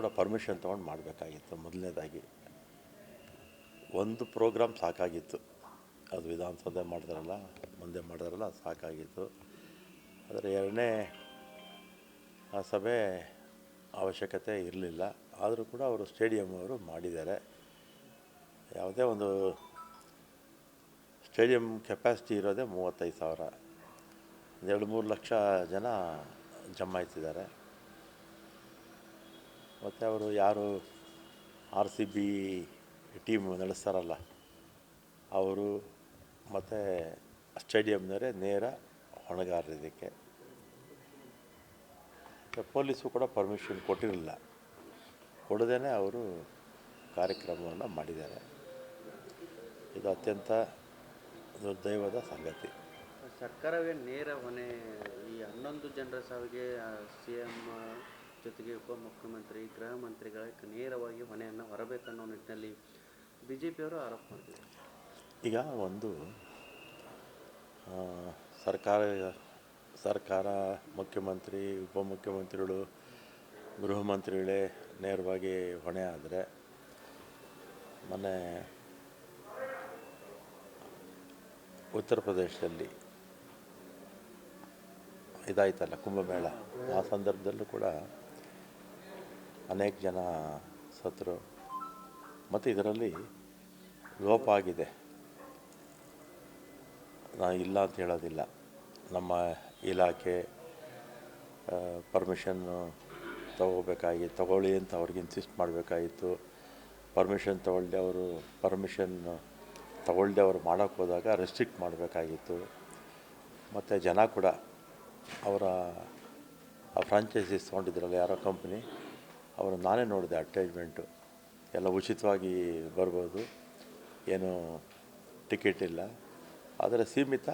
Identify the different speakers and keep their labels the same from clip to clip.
Speaker 1: ಕೂಡ ಪರ್ಮಿಷನ್ ತೊಗೊಂಡು ಮಾಡಬೇಕಾಗಿತ್ತು ಮೊದಲನೇದಾಗಿ. ಒಂದು ಪ್ರೋಗ್ರಾಮ್ ಸಾಕಾಗಿತ್ತು. ಅದು ವಿಧಾನಸೌಧ ಮಾಡಿದ್ರಲ್ಲ ಮುಂದೆ ಮಾಡಿದ್ರಲ್ಲ ಸಾಕಾಗಿತ್ತು. ಆದರೆ ಎರಡನೇ, ಆ ಸಭೆ ಅವಶ್ಯಕತೆ ಇರಲಿಲ್ಲ. ಆದರೂ ಕೂಡ ಅವರು ಸ್ಟೇಡಿಯಂ ಅವರು ಮಾಡಿದ್ದಾರೆ. ಯಾವುದೇ ಒಂದು ಸ್ಟೇಡಿಯಂ ಕೆಪಾಸಿಟಿ ಇರೋದೇ ಮೂವತ್ತೈದು ಸಾವಿರ. ಎರಡು ಮೂರು ಲಕ್ಷ ಜನ ಜಮಾಯಿಸಿದ್ದಾರೆ ಮತ್ತು ಅವರು ಯಾರು ಆರ್ ಸಿ ಬಿ ಟೀಮ್ ನಡೆಸ್ತಾರಲ್ಲ, ಅವರು ಮತ್ತು ಸ್ಟೇಡಿಯಂನವರೇ ನೇರ ಹೊಣೆಗಾರರಿದ್ದಕ್ಕೆ. ಪೊಲೀಸು ಕೂಡ ಪರ್ಮಿಷನ್ ಕೊಟ್ಟಿರಲಿಲ್ಲ. ಕೊಡದೇ ಅವರು ಕಾರ್ಯಕ್ರಮವನ್ನು ಮಾಡಿದ್ದಾರೆ. ಇದು ಅತ್ಯಂತ ದುರ್ದೈವದ ಸಂಗತಿ.
Speaker 2: ಸರ್ಕಾರವೇ ನೇರ ಹೊಣೆ, ಈ ಹನ್ನೊಂದು ಜನರ ಸಾವಿಗೆ ಸಿ ಎಂ ಜೊತೆಗೆ ಉಪಮುಖ್ಯಮಂತ್ರಿ ಗೃಹ ಮಂತ್ರಿಗಳ ನೇರವಾಗಿ ಹೊಣೆಯನ್ನು ಹೊರಬೇಕನ್ನೋ ನಿಟ್ಟಿನಲ್ಲಿ ಬಿ ಜೆ ಪಿಯವರು ಆರೋಪ ಮಾಡ್ತಿದ್ದಾರೆ.
Speaker 1: ಈಗ ಒಂದು ಸರ್ಕಾರ ಸರ್ಕಾರ ಮುಖ್ಯಮಂತ್ರಿ ಉಪಮುಖ್ಯಮಂತ್ರಿಗಳು ಗೃಹ ಮಂತ್ರಿಗಳೇ ನೇರವಾಗಿ ಹೊಣೆ ಆದರೆ ಮೊನ್ನೆ ಉತ್ತರ ಪ್ರದೇಶದಲ್ಲಿ ಇದಾಯ್ತಲ್ಲ ಕುಂಭಮೇಳ, ಆ ಸಂದರ್ಭದಲ್ಲೂ ಕೂಡ ಅನೇಕ ಜನ ಸತ್ತರು ಮತ್ತು ಇದರಲ್ಲಿ ಲೋಪ ಆಗಿದೆ. ನಾನು ಇಲ್ಲ ಅಂತ ಹೇಳೋದಿಲ್ಲ. ನಮ್ಮ ಇಲಾಖೆ ಪರ್ಮಿಷನ್ನು ತಗೋಬೇಕಾಗಿತ್ತು ತಗೊಳ್ಳಿ ಅಂತ ಅವ್ರಿಗೆ ಇನ್ಸಿಸ್ಟ್ ಮಾಡಬೇಕಾಗಿತ್ತು. ಪರ್ಮಿಷನ್ ತಗೊಳ್ಳದೆ ಅವರು ಪರ್ಮಿಷನ್ ತಗೊಳ್ಳದೆ ಅವರು ಮಾಡೋಕ್ಕೆ ಹೋದಾಗ ರೆಸ್ಟ್ರಿಕ್ಟ್ ಮಾಡಬೇಕಾಗಿತ್ತು. ಮತ್ತು ಜನ ಕೂಡ ಅವರ ಆ ಫ್ರಾಂಚೈಸೀಸ್ ತೊಗೊಂಡಿದ್ರಲ್ಲ ಯಾರೋ ಕಂಪ್ನಿ ಅವರು ನಾನೇ ನೋಡಿದೆ ಅಟ್ಯಾಚ್ಮೆಂಟು. ಎಲ್ಲ ಉಚಿತವಾಗಿ ಬರ್ಬೋದು. ಏನು ಟಿಕೆಟ್ ಇಲ್ಲ. ಆದರೆ ಸೀಮಿತ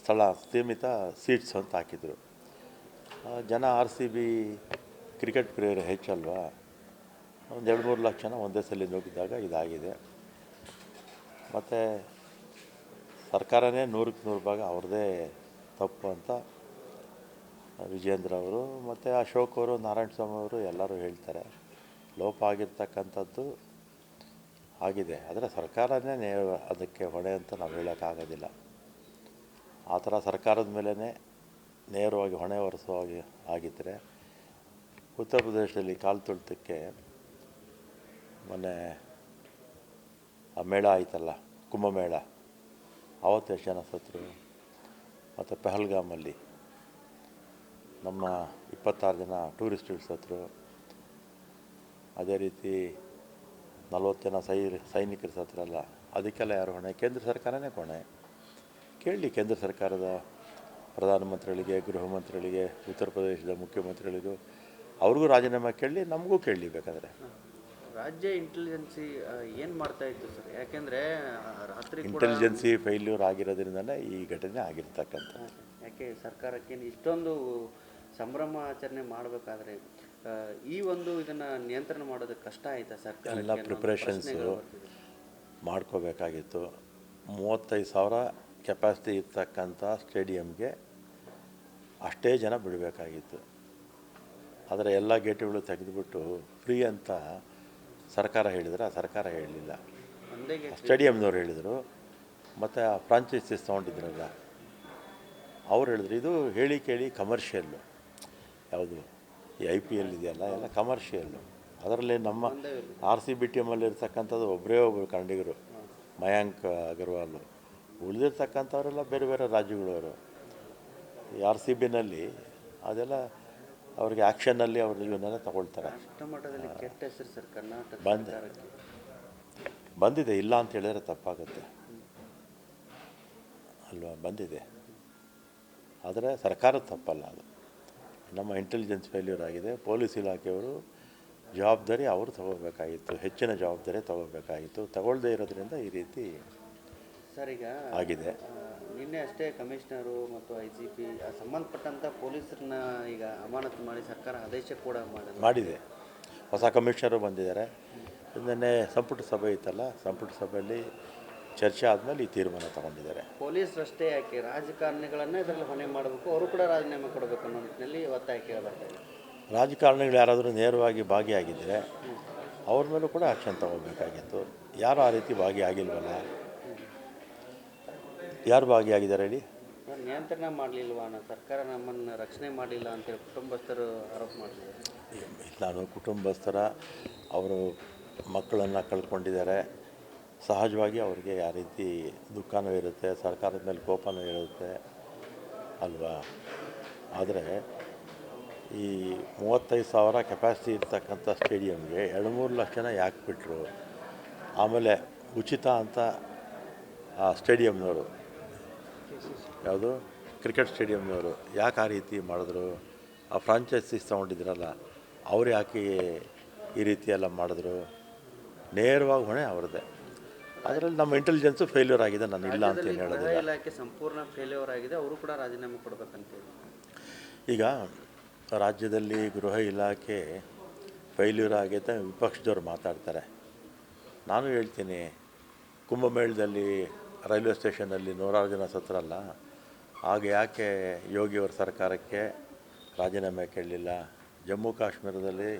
Speaker 1: ಸ್ಥಳ, ಸೀಮಿತ ಸೀಟ್ಸ್ ಅಂತ ಹಾಕಿದರು. ಜನ R C B cricket player ಹೆಚ್ಚಲ್ವಾ? ಒಂದು ಎರಡು ಮೂರು ಲಕ್ಷ ಜನ ಒಂದೇ ಸಲ ಹೋಗಿದ್ದಾಗ ಇದಾಗಿದೆ. ಮತ್ತು ಸರ್ಕಾರನೇ ನೂರಕ್ಕೆ ನೂರು ಭಾಗ ಅವ್ರದ್ದೇ ತಪ್ಪು ಅಂತ ವಿಜೇಂದ್ರ ಅವರು, ಮತ್ತು ಅಶೋಕ್ ಅವರು, ನಾರಾಯಣ ಸ್ವಾಮಿ ಅವರು ಎಲ್ಲರೂ ಹೇಳ್ತಾರೆ, ಲೋಪ ಆಗಿರ್ತಕ್ಕಂಥದ್ದು ಆಗಿದೆ. ಆದರೆ ಸರ್ಕಾರನೇ ನೇ ಅದಕ್ಕೆ ಹೊಣೆ ಅಂತ ನಾವು ಹೇಳೋಕ್ಕಾಗೋದಿಲ್ಲ. ಆ ಥರ ಸರ್ಕಾರದ ಮೇಲೇ ನೇರವಾಗಿ ಹೊಣೆ ಹೊರಿಸುವಾಗಿ ಆಗಿದ್ದರೆ ಉತ್ತರ ಪ್ರದೇಶದಲ್ಲಿ ಕಾಲು ತುಳಿತಕ್ಕೆ ಮೊನ್ನೆ ಆ ಮೇಳ ಆಯ್ತಲ್ಲ, ಕುಂಭಮೇಳ ಆವತ್ತು ಎಷ್ಟು ಜನ ಸತ್ತರು ಮತ್ತು ಪಹಲ್ಗಾಮಲ್ಲಿ ನಮ್ಮ ಇಪ್ಪತ್ತಾರು ಜನ ಟೂರಿಸ್ಟ್ ಸತ್ತರು ಅದೇ ರೀತಿ ನಲವತ್ತು ಜನ ಸೈ ಸೈನಿಕರು ಸತ್ತರಲ್ಲ ಅದಕ್ಕೆಲ್ಲ ಯಾರು ಹೊಣೆ? ಕೇಂದ್ರ ಸರ್ಕಾರನೇ ಕೊಣೆ. ಕೇಳಲಿ ಕೇಂದ್ರ ಸರ್ಕಾರದ ಪ್ರಧಾನಮಂತ್ರಿಗಳಿಗೆ ಗೃಹ ಮಂತ್ರಿಗಳಿಗೆ ಉತ್ತರ ಪ್ರದೇಶದ ಮುಖ್ಯಮಂತ್ರಿಗಳಿಗೂ. ಅವ್ರಿಗೂ ರಾಜೀನಾಮೆ ಕೇಳಲಿ ನಮಗೂ ಕೇಳಲಿ ಬೇಕಾದರೆ.
Speaker 2: ರಾಜ್ಯ ಇಂಟೆಲಿಜೆನ್ಸಿ ಏನು ಮಾಡ್ತಾ ಇತ್ತು ಸರ್? ಯಾಕೆಂದರೆ ರಾತ್ರಿ
Speaker 1: ಇಂಟೆಲಿಜೆನ್ಸಿ ಫೈಲ್ಯೂರ್ ಆಗಿರೋದ್ರಿಂದಲೇ ಈ ಘಟನೆ ಆಗಿರ್ತಕ್ಕಂಥದ್ದು.
Speaker 2: ಯಾಕೆ ಸರ್ಕಾರಕ್ಕೇನು ಇಷ್ಟೊಂದು ಸಂಭ್ರಮ ಆಚರಣೆ ಮಾಡಬೇಕಾದ್ರೆ ಈ ಒಂದು ಇದನ್ನು ನಿಯಂತ್ರಣ ಮಾಡೋದು ಕಷ್ಟ ಆಯ್ತಾ ಸರ್ಕಾರ
Speaker 1: ಎಲ್ಲ ಪ್ರಿಪ್ರೇಷನ್ಸು ಮಾಡ್ಕೋಬೇಕಾಗಿತ್ತು. ಮೂವತ್ತೈದು ಸಾವಿರ ಕೆಪಾಸಿಟಿ ಇರ್ತಕ್ಕಂಥ ಸ್ಟೇಡಿಯಮ್ಗೆ ಅಷ್ಟೇ ಜನ ಬಿಡಬೇಕಾಗಿತ್ತು. ಆದರೆ ಎಲ್ಲ ಗೇಟ್ಗಳು ತೆಗೆದುಬಿಟ್ಟು ಫ್ರೀ ಅಂತ ಸರ್ಕಾರ ಹೇಳಿದ್ರೆ ಆ ಸರ್ಕಾರ ಹೇಳಲಿಲ್ಲ. ಸ್ಟೇಡಿಯಮ್ನವ್ರು ಹೇಳಿದರು. ಮತ್ತು ಆ ಫ್ರಾಂಚೈಸಿಸ್ ತೊಗೊಂಡಿದ್ರಲ್ಲ ಅವ್ರು ಹೇಳಿದ್ರು ಇದು ಹೇಳಿ ಕೇಳಿ ಕಮರ್ಷಿಯಲ್ಲು ಯಾವುದು ಈ ಐ ಪಿ ಎಲ್ ಇದೆಯಲ್ಲ ಎಲ್ಲ ಕಮರ್ಷಿಯಲ್ಲು ಅದರಲ್ಲಿ ನಮ್ಮ ಆರ್ ಸಿ ಬಿ ಟೀಮಲ್ಲಿ ಇರ್ತಕ್ಕಂಥದ್ದು ಒಬ್ಬರೇ ಒಬ್ಬರು ಕನ್ನಡಿಗರು ಮಯಾಂಕ್ ಅಗರ್ವಾಲ್. ಉಳಿದಿರ್ತಕ್ಕಂಥವರೆಲ್ಲ ಬೇರೆ ಬೇರೆ ರಾಜ್ಯಗಳವರು. ಈ ಆರ್ ಸಿ ಬಿನಲ್ಲಿ ಅದೆಲ್ಲ ಅವ್ರಿಗೆ ಆ್ಯಕ್ಷನ್ನಲ್ಲಿ ಅವ್ರ ಇವನ್ನೆಲ್ಲ ತಗೊಳ್ತಾರೆ. ಬಂದ ಬಂದಿದೆ ಇಲ್ಲ ಅಂತ ಹೇಳಿದ್ರೆ ತಪ್ಪಾಗುತ್ತೆ. ಅಲ್ವಾ? ಬಂದಿದೆ. ಆದರೆ ಸರ್ಕಾರ ತಪ್ಪಲ್ಲ ಅದು. ನಮ್ಮ ಇಂಟೆಲಿಜೆನ್ಸ್ ಫೇಲ್ಯೂರ್ ಆಗಿದೆ. ಪೊಲೀಸ್ ಇಲಾಖೆಯವರು ಜವಾಬ್ದಾರಿ ಅವರು ತಗೋಬೇಕಾಗಿತ್ತು. ಹೆಚ್ಚಿನ ಜವಾಬ್ದಾರಿ ತಗೋಬೇಕಾಗಿತ್ತು. ತಗೊಳ್ಳದೇ ಇರೋದ್ರಿಂದ ಈ ರೀತಿ
Speaker 2: ಸರ್ ಈಗ
Speaker 1: ಆಗಿದೆ.
Speaker 2: ನಿನ್ನೆ ಅಷ್ಟೇ ಕಮಿಷನರು ಮತ್ತು ಐ ಜಿ ಪಿ ಸಂಬಂಧಪಟ್ಟಂಥ ಪೊಲೀಸರನ್ನ ಈಗ ಅಮಾನತು ಮಾಡಿ ಸರ್ಕಾರ ಆದೇಶ ಕೂಡ ಮಾಡಿದೆ
Speaker 1: ಮಾಡಿದೆ. ಹೊಸ ಕಮಿಷನರು ಬಂದಿದ್ದಾರೆ. ನಿನ್ನೆ ಸಂಪುಟ ಸಭೆ ಇತ್ತಲ್ಲ ಸಂಪುಟ ಸಭೆಯಲ್ಲಿ ಚರ್ಚೆ ಆದಮೇಲೆ ಈ ತೀರ್ಮಾನ ತಗೊಂಡಿದ್ದಾರೆ.
Speaker 2: ಪೊಲೀಸರಷ್ಟೇ ಯಾಕೆ ರಾಜಕಾರಣಿಗಳನ್ನೇ ಇದರಲ್ಲಿ ಹೊಣೆ ಮಾಡಬೇಕು? ಅವರು ಕೂಡ ರಾಜೀನಾಮೆ ಕೊಡಬೇಕು ಅನ್ನೋ ನಿಟ್ಟಿನಲ್ಲಿ ಒತ್ತಾಯ ಕೇಳಬರ್ತಾ
Speaker 1: ರಾಜಕಾರಣಿಗಳು ಯಾರಾದರೂ ನೇರವಾಗಿ ಭಾಗಿಯಾಗಿದ್ದರೆ ಅವ್ರ ಮೇಲೂ ಕೂಡ ಆ್ಯಕ್ಷನ್ ತಗೋಬೇಕಾಗಿತ್ತು. ಯಾರು ಆ ರೀತಿ ಭಾಗಿಯಾಗಿಲ್ವಲ್ಲ? ಯಾರು ಭಾಗಿಯಾಗಿದ್ದಾರೆ ಹೇಳಿ?
Speaker 2: ನಿಯಂತ್ರಣ ಮಾಡಲಿಲ್ವಾ ಸರ್ಕಾರ ನಮ್ಮನ್ನು ರಕ್ಷಣೆ ಮಾಡಲಿಲ್ಲ ಅಂತೇಳಿ ಕುಟುಂಬಸ್ಥರು ಆರೋಪ ಮಾಡಿದ್ದಾರೆ.
Speaker 1: ನಾನು ಕುಟುಂಬಸ್ಥರ ಅವರು ಮಕ್ಕಳನ್ನು ಕಳ್ಕೊಂಡಿದ್ದಾರೆ. ಸಹಜವಾಗಿ ಅವರಿಗೆ ಯಾವ ರೀತಿ ದುಃಖನೂ ಇರುತ್ತೆ, ಸರ್ಕಾರದ ಮೇಲೆ ಕೋಪನೂ ಇರುತ್ತೆ ಅಲ್ವಾ? ಆದರೆ ಈ ಮೂವತ್ತೈದು ಸಾವಿರ ಕೆಪಾಸಿಟಿ ಇರ್ತಕ್ಕಂಥ ಸ್ಟೇಡಿಯಮ್ಗೆ ಎರಡು ಮೂರು ಲಕ್ಷ ಜನ ಯಾಕೆ ಬಿಟ್ಟರು ಆಮೇಲೆ ಉಚಿತ ಅಂತ ಆ ಸ್ಟೇಡಿಯಮ್ನವರು ಯಾವುದು? ಕ್ರಿಕೆಟ್ ಸ್ಟೇಡಿಯಮ್ನವರು ಯಾಕೆ ಆ ರೀತಿ ಮಾಡಿದ್ರು? ಆ ಫ್ರಾಂಚೈಸೀಸ್ ತೊಗೊಂಡಿದ್ರಲ್ಲ, ಅವ್ರು ಯಾಕೆ ಈ ರೀತಿ ಎಲ್ಲ ಮಾಡಿದ್ರು? ನೇರವಾಗಿ ಹೊಣೆ ಅವ್ರದ್ದೇ. ಅದರಲ್ಲಿ ನಮ್ಮ ಇಂಟೆಲಿಜೆನ್ಸು ಫೇಲ್ಯೂರ್ ಆಗಿದೆ ನಾನು ಇಲ್ಲ ಅಂತ ಏನು ಹೇಳೋದಿಲ್ಲ.
Speaker 2: ಇಲಾಖೆ ಸಂಪೂರ್ಣ ಫೇಲ್ಯೂರ್ ಆಗಿದೆ ಅವರು ಕೂಡ ರಾಜೀನಾಮೆ ಕೊಡಬೇಕಂತೇಳಿ
Speaker 1: ಈಗ ರಾಜ್ಯದಲ್ಲಿ ಗೃಹ ಇಲಾಖೆ ಫೈಲ್ಯೂರ್ ಆಗಿದೆ ವಿಪಕ್ಷದವ್ರು ಮಾತಾಡ್ತಾರೆ. ನಾನು ಹೇಳ್ತೀನಿ ಕುಂಭಮೇಳದಲ್ಲಿ ರೈಲ್ವೆ ಸ್ಟೇಷನಲ್ಲಿ ನೂರಾರು ಜನ ಸತ್ರಲ್ಲ ಆಗ ಯಾಕೆ ಯೋಗಿಯವರ ಸರ್ಕಾರಕ್ಕೆ ರಾಜೀನಾಮೆ ಕೇಳಲಿಲ್ಲ? ಜಮ್ಮು ಕಾಶ್ಮೀರದಲ್ಲಿ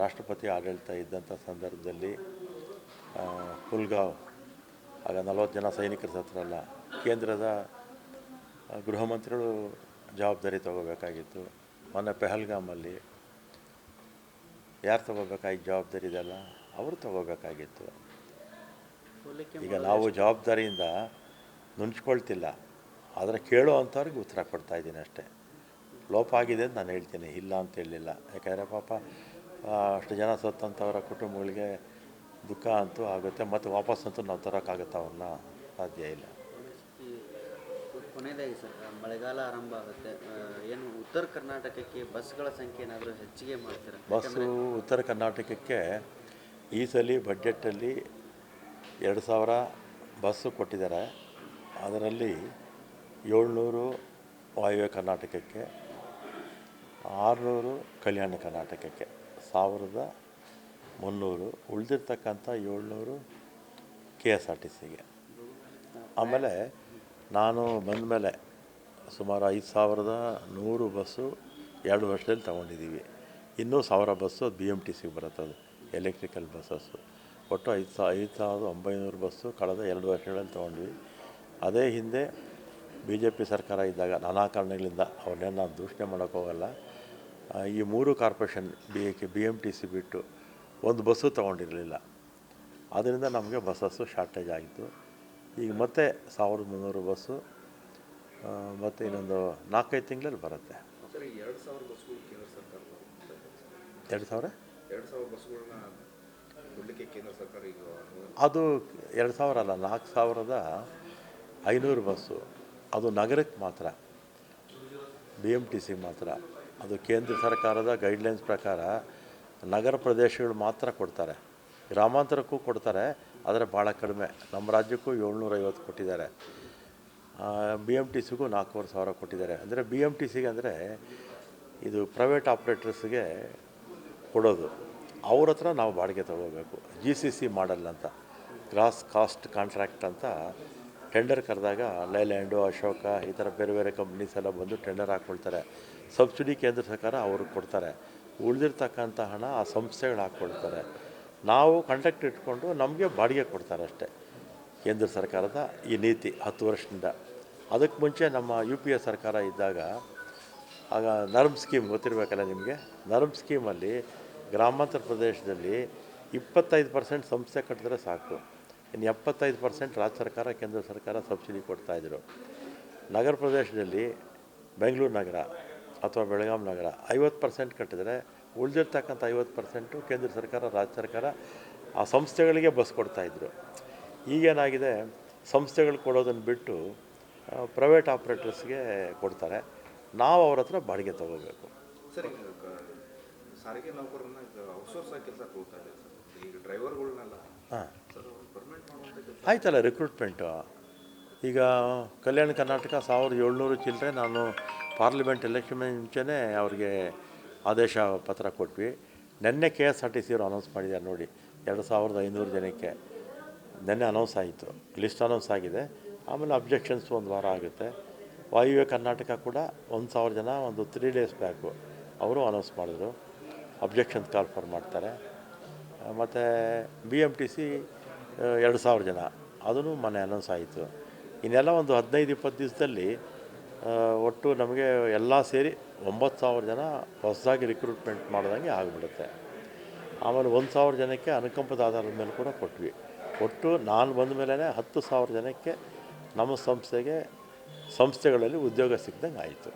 Speaker 1: ರಾಷ್ಟ್ರಪತಿ ಆಡಳಿತ ಇದ್ದಂಥ ಸಂದರ್ಭದಲ್ಲಿ ಆ, ಪುಲ್ಗಾವ್ ಆಗ ನಲವತ್ತು ಜನ ಸೈನಿಕರ ಸತ್ರಲ್ಲ ಕೇಂದ್ರದ ಗೃಹ ಮಂತ್ರಿಗಳು ಜವಾಬ್ದಾರಿ ತಗೋಬೇಕಾಗಿತ್ತು. ಮೊನ್ನೆ ಪೆಹಲ್ಗಾಮಲ್ಲಿ ಯಾರು ತಗೋಬೇಕಾಗಿ ಜವಾಬ್ದಾರಿ ಇದೆಲ್ಲ? ಅವರು ತಗೋಬೇಕಾಗಿತ್ತು. ಈಗ ನಾವು ಜವಾಬ್ದಾರಿಯಿಂದ ನುಂಚ್ಕೊಳ್ತಿಲ್ಲ. ಆದರೆ ಕೇಳೋ ಅಂಥವ್ರಿಗೆ ಉತ್ತರ ಕೊಡ್ತಾ ಇದ್ದೀನಿ ಅಷ್ಟೇ. ಲೋಪ ಆಗಿದೆ ಅಂತ ನಾನು ಹೇಳ್ತೀನಿ. ಇಲ್ಲ ಅಂತ ಹೇಳಲಿಲ್ಲ ಯಾಕಂದರೆ ಪಾಪ ಅಷ್ಟು ಜನ ಸತ್ತಂಥವರ ಕುಟುಂಬಗಳಿಗೆ ದುಃಖ ಅಂತೂ ಆಗುತ್ತೆ. ಮತ್ತು ವಾಪಸ್ಸಂತೂ ನಾವು ತರೋಕ್ಕಾಗುತ್ತೆ ಅವ್ರನ್ನ. ಸಾಧ್ಯ ಇಲ್ಲ.
Speaker 2: ಕೊನೆಯದಾಗಿ ಸರ್ ಮಳೆಗಾಲ ಆರಂಭ ಆಗುತ್ತೆ. ಏನು ಉತ್ತರ ಕರ್ನಾಟಕಕ್ಕೆ ಬಸ್ಗಳ ಸಂಖ್ಯೆ ಏನಾದರೂ ಹೆಚ್ಚಿಗೆ ಮಾಡ್ತೀರಾ?
Speaker 1: ಬಸ್ಸು ಉತ್ತರ ಕರ್ನಾಟಕಕ್ಕೆ ಈ ಸಲ ಬಡ್ಜೆಟಲ್ಲಿ ಎರಡು ಸಾವಿರ ಬಸ್ಸು ಕೊಟ್ಟಿದ್ದಾರೆ. ಅದರಲ್ಲಿ ಏಳ್ನೂರು ವಾಯುವ್ಯ ಕರ್ನಾಟಕಕ್ಕೆ ಆರುನೂರು ಕಲ್ಯಾಣ ಕರ್ನಾಟಕಕ್ಕೆ ಸಾವಿರದ ಮುನ್ನೂರು, ಉಳಿದಿರ್ತಕ್ಕಂಥ ಏಳ್ನೂರು ಕೆ ಎಸ್ ಆರ್ ಟಿ ಸಿಗೆ ಆಮೇಲೆ ನಾನು ಬಂದ ಮೇಲೆ ಸುಮಾರು ಐದು ಸಾವಿರದ ನೂರು ಬಸ್ಸು ಎರಡು ವರ್ಷದಲ್ಲಿ ತೊಗೊಂಡಿದ್ದೀವಿ. ಇನ್ನೂ ಸಾವಿರ ಬಸ್ಸು ಬಿ ಎಂ ಟಿ ಸಿಗೆ ಬರುತ್ತೆ ಅದು ಎಲೆಕ್ಟ್ರಿಕಲ್ ಬಸ್ಸಸ್ಸು ಒಟ್ಟು ಐದು ಸಾ, ಐದು ಸಾವಿರದ ಒಂಬೈನೂರು ಬಸ್ಸು ಕಳೆದ ಎರಡು ವರ್ಷಗಳಲ್ಲಿ ತೊಗೊಂಡ್ವಿ ಅದೇ ಹಿಂದೆ ಬಿ ಜೆ ಪಿ ಸರ್ಕಾರ ಇದ್ದಾಗ ನಾನಾ ಕಾರಣಗಳಿಂದ ಅವನ್ನೇನು ನಾನು ದೂಷಣೆ ಮಾಡೋಕ್ಕೋಗಲ್ಲ ಈ ಮೂರು corporation B K B M T C ಬಿಟ್ಟು ಒಂದು ಬಸ್ಸು ತೊಗೊಂಡಿರಲಿಲ್ಲ. ಆದ್ದರಿಂದ ನಮಗೆ ಬಸ್ಸಸ್ಸು ಶಾರ್ಟೇಜ್ ಆಯಿತು ಈಗ ಮತ್ತೆ ಸಾವಿರದ ಮುನ್ನೂರು ಬಸ್ಸು ಮತ್ತು ಇನ್ನೊಂದು ನಾಲ್ಕೈದು ತಿಂಗಳಲ್ಲಿ ಬರುತ್ತೆ.
Speaker 3: ಎರಡು ಸಾವಿರ
Speaker 1: ಅದು ಎರಡು ಸಾವಿರ ಅಲ್ಲ ನಾಲ್ಕು ಸಾವಿರದ ಐನೂರು ಬಸ್ಸು. ಅದು ನಗರಕ್ಕೆ ಮಾತ್ರ. ಬಿ ಎಂ ಟಿ ಸಿ ಮಾತ್ರ. ಅದು ಕೇಂದ್ರ ಸರ್ಕಾರದ ಗೈಡ್ಲೈನ್ಸ್ ಪ್ರಕಾರ ನಗರ ಪ್ರದೇಶಗಳು ಮಾತ್ರ ಕೊಡ್ತಾರೆ. ಗ್ರಾಮಾಂತರಕ್ಕೂ ಕೊಡ್ತಾರೆ, ಆದರೆ ಭಾಳ ಕಡಿಮೆ. ನಮ್ಮ ರಾಜ್ಯಕ್ಕೂ ಏಳ್ನೂರೈವತ್ತು ಕೊಟ್ಟಿದ್ದಾರೆ. ಬಿ ಎಂ ಟಿ ಸಿಗೂ ನಾಲ್ಕೂವರೆ ಸಾವಿರ ಕೊಟ್ಟಿದ್ದಾರೆ. ಅಂದರೆ ಬಿ ಎಂ ಟಿ ಸಿಗೆ ಅಂದರೆ ಇದು ಪ್ರೈವೇಟ್ ಆಪ್ರೇಟರ್ಸ್ಗೆ ಕೊಡೋದು. ಅವ್ರ ಹತ್ರ ನಾವು ಬಾಡಿಗೆ ತೊಗೋಬೇಕು ಜಿ ಸಿ ಸಿ ಮಾಡಲ್ ಅಂತ, ಗ್ರಾಸ್ ಕಾಸ್ಟ್ ಕಾಂಟ್ರಾಕ್ಟ್ ಅಂತ ಟೆಂಡರ್ ಕರೆದಾಗ ಲೈಲ್ಯಾಂಡು ಅಶೋಕ ಈ ಥರ ಬೇರೆ ಬೇರೆ ಕಂಪ್ನೀಸ್ ಎಲ್ಲ ಬಂದು ಟೆಂಡರ್ ಹಾಕ್ಕೊಳ್ತಾರೆ ಸಬ್ಸಿಡಿ ಕೇಂದ್ರ ಸರ್ಕಾರ ಅವ್ರಿಗೆ ಕೊಡ್ತಾರೆ. ಉಳಿದಿರ್ತಕ್ಕಂಥ ಹಣ ಆ ಸಂಸ್ಥೆಗಳು ಹಾಕ್ಕೊಳ್ತಾರೆ ನಾವು ಕಂಡಕ್ಟ್ ಇಟ್ಕೊಂಡು ನಮಗೆ ಬಾಡಿಗೆ ಕೊಡ್ತಾರೆ ಅಷ್ಟೇ. ಕೇಂದ್ರ ಸರ್ಕಾರದ ಈ ನೀತಿ ಹತ್ತು ವರ್ಷದಿಂದ. ಅದಕ್ಕೆ ಮುಂಚೆ ನಮ್ಮ ಯು ಪಿ ಎ ಸರ್ಕಾರ ಇದ್ದಾಗ, ಆಗ ನರ್ಮ್ ಸ್ಕೀಮ್ ಗೊತ್ತಿರಬೇಕಲ್ಲ ನಿಮಗೆ? ನರ್ಮ್ ಸ್ಕೀಮಲ್ಲಿ ಗ್ರಾಮಾಂತರ ಪ್ರದೇಶದಲ್ಲಿ ಇಪ್ಪತ್ತೈದು ಪರ್ಸೆಂಟ್ ಸಂಸ್ಥೆ ಕಟ್ಟಿದ್ರೆ ಸಾಕು. ಇನ್ನು ಎಪ್ಪತ್ತೈದು ಪರ್ಸೆಂಟ್ ರಾಜ್ಯ ಸರ್ಕಾರ, ಕೇಂದ್ರ ಸರ್ಕಾರ ಸಬ್ಸಿಡಿ ಕೊಡ್ತಾಯಿದ್ರು ನಗರ ಪ್ರದೇಶದಲ್ಲಿ ಬೆಂಗಳೂರು ನಗರ. ಅಥವಾ ಬೆಳಗಾಂ ನಗರ ಐವತ್ತು ಪರ್ಸೆಂಟ್ ಕಟ್ಟಿದರೆ ಉಳಿದಿರ್ತಕ್ಕಂಥ ಐವತ್ತು ಪರ್ಸೆಂಟು ಕೇಂದ್ರ ಸರ್ಕಾರ ರಾಜ್ಯ ಸರ್ಕಾರ ಆ ಸಂಸ್ಥೆಗಳಿಗೆ ಬಸ್ ಕೊಡ್ತಾಯಿದ್ರು ಈಗೇನಾಗಿದೆ ಸಂಸ್ಥೆಗಳು ಕೊಡೋದನ್ನು ಬಿಟ್ಟು ಪ್ರೈವೇಟ್ ಆಪ್ರೇಟರ್ಸ್ಗೆ ಕೊಡ್ತಾರೆ. ನಾವು ಅವ್ರ ಹತ್ರ ಬಾಡಿಗೆ ತಗೋಬೇಕು.
Speaker 3: ಸರ್ ಸಾರಿಗೆ ನೌಕರರನ್ನ ಔಟ್ಸೋರ್ಸ್ ಕೆಲಸ ಕೊಡ್ತಾ ಇದೆ ಸರ್. ಈಗ ಡ್ರೈವರ್ಗಳನ್ನೆಲ್ಲ
Speaker 1: ಹಾಂ. ಆಯ್ತಲ್ಲ ರಿಕ್ರೂಟ್ಮೆಂಟು ಈಗ ಕಲ್ಯಾಣ ಕರ್ನಾಟಕ ಸಾವಿರದ ಏಳ್ನೂರು ಚಿಲ್ಲರೆ ನಾನು ಪಾರ್ಲಿಮೆಂಟ್ ಎಲೆಕ್ಷನ್ ಮುಂಚೆನೇ ಅವ್ರಿಗೆ ಆದೇಶ ಪತ್ರ ಕೊಟ್ವಿ. ನಿನ್ನೆ K S R T C ಅವರು ಅನೌನ್ಸ್ ಮಾಡಿದ್ದಾರೆ ನೋಡಿ, ಎರಡು ಸಾವಿರದ ಐನೂರು ಜನಕ್ಕೆ. ನಿನ್ನೆ ಅನೌನ್ಸ್ ಆಯಿತು ಲಿಸ್ಟ್ ಅನೌನ್ಸ್ ಆಗಿದೆ. ಆಮೇಲೆ ಅಬ್ಜೆಕ್ಷನ್ಸ್ ಒಂದು ವಾರ ಆಗುತ್ತೆ. ವಾಯುವ್ಯ ಕರ್ನಾಟಕ ಕೂಡ ಒಂದು ಸಾವಿರ ಜನ, ಒಂದು ತ್ರೀ ಡೇಸ್ ಬ್ಯಾಕು ಅವರು ಅನೌನ್ಸ್ ಮಾಡಿದ್ರು. ಅಬ್ಜೆಕ್ಷನ್ಸ್ ಕಾಲ್ ಫಾರ್ ಮಾಡ್ತಾರೆ. ಮತ್ತು ಬಿ ಎಂ ಟಿ ಸಿ ಎರಡು ಸಾವಿರ ಜನ, ಅದನ್ನು ಮೊನ್ನೆ ಅನೌನ್ಸ್ ಆಯಿತು. ಇನ್ನೆಲ್ಲ ಒಂದು ಹದಿನೈದು, ಇಪ್ಪತ್ತು ದಿವಸದಲ್ಲಿ ಒಟ್ಟು ನಮಗೆ ಎಲ್ಲ ಸೇರಿ ಒಂಬತ್ತು ಸಾವಿರ ಜನ ಹೊಸದಾಗಿ ರಿಕ್ರೂಟ್ಮೆಂಟ್ ಮಾಡ್ದಂಗೆ ಆಗಿಬಿಡುತ್ತೆ. ಆಮೇಲೆ ಒಂದು ಸಾವಿರ ಜನಕ್ಕೆ ಅನುಕಂಪದ ಆಧಾರದ ಮೇಲೆ ಕೂಡ ಕೊಟ್ವಿ. ಒಟ್ಟು ನಾನು ಬಂದ ಮೇಲೆ ಹತ್ತು ಸಾವಿರ ಜನಕ್ಕೆ ನಮ್ಮ ಸಂಸ್ಥೆಗೆ, ಸಂಸ್ಥೆಗಳಲ್ಲಿ ಉದ್ಯೋಗ ಸಿಕ್ದಂಗೆ ಆಯಿತು